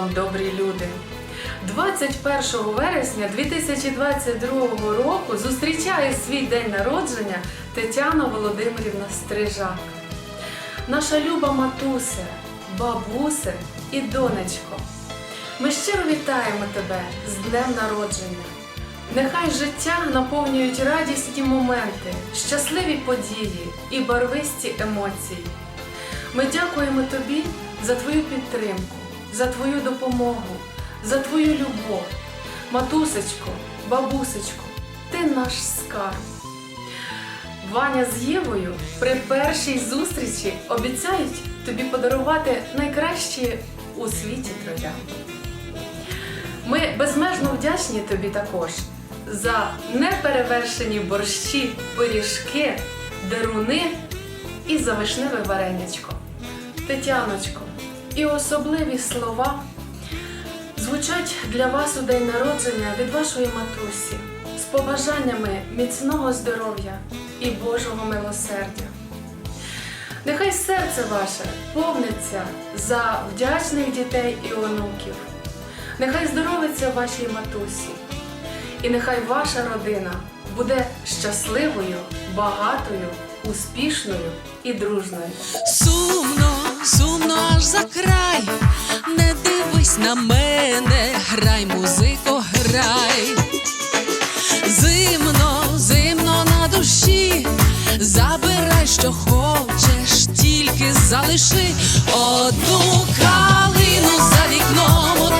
вам, добрі люди! 21 вересня 2022 року зустрічає свій день народження Тетяна Володимирівна Стрижак. Наша люба матусе, бабусе і донечко. Ми щиро вітаємо тебе з днем народження. Нехай життя наповнюють радісні моменти, щасливі події і барвисті емоції. Ми дякуємо тобі за твою підтримку, за твою допомогу, за твою любов. Матусечко, бабусечко, ти наш скарб. Ваня з Євою при першій зустрічі обіцяють тобі подарувати найкращі у світі троянди. Ми безмежно вдячні тобі також за неперевершені борщі, пиріжки, деруни і за вишневе варенячко. Тетяночко, і особливі слова звучать для вас у день народження від вашої матусі з побажаннями міцного здоров'я і Божого милосердя. Нехай серце ваше повниться за вдячних дітей і онуків. Нехай здоровиться вашій матусі, і нехай ваша родина буде щасливою, багатою, успішною і дружною. Сумно, сумно аж за край, не дивись на мене, грай, музико, грай. Зимно, зимно на душі, забирай, що хочеш, тільки залиши одну калину за вікном,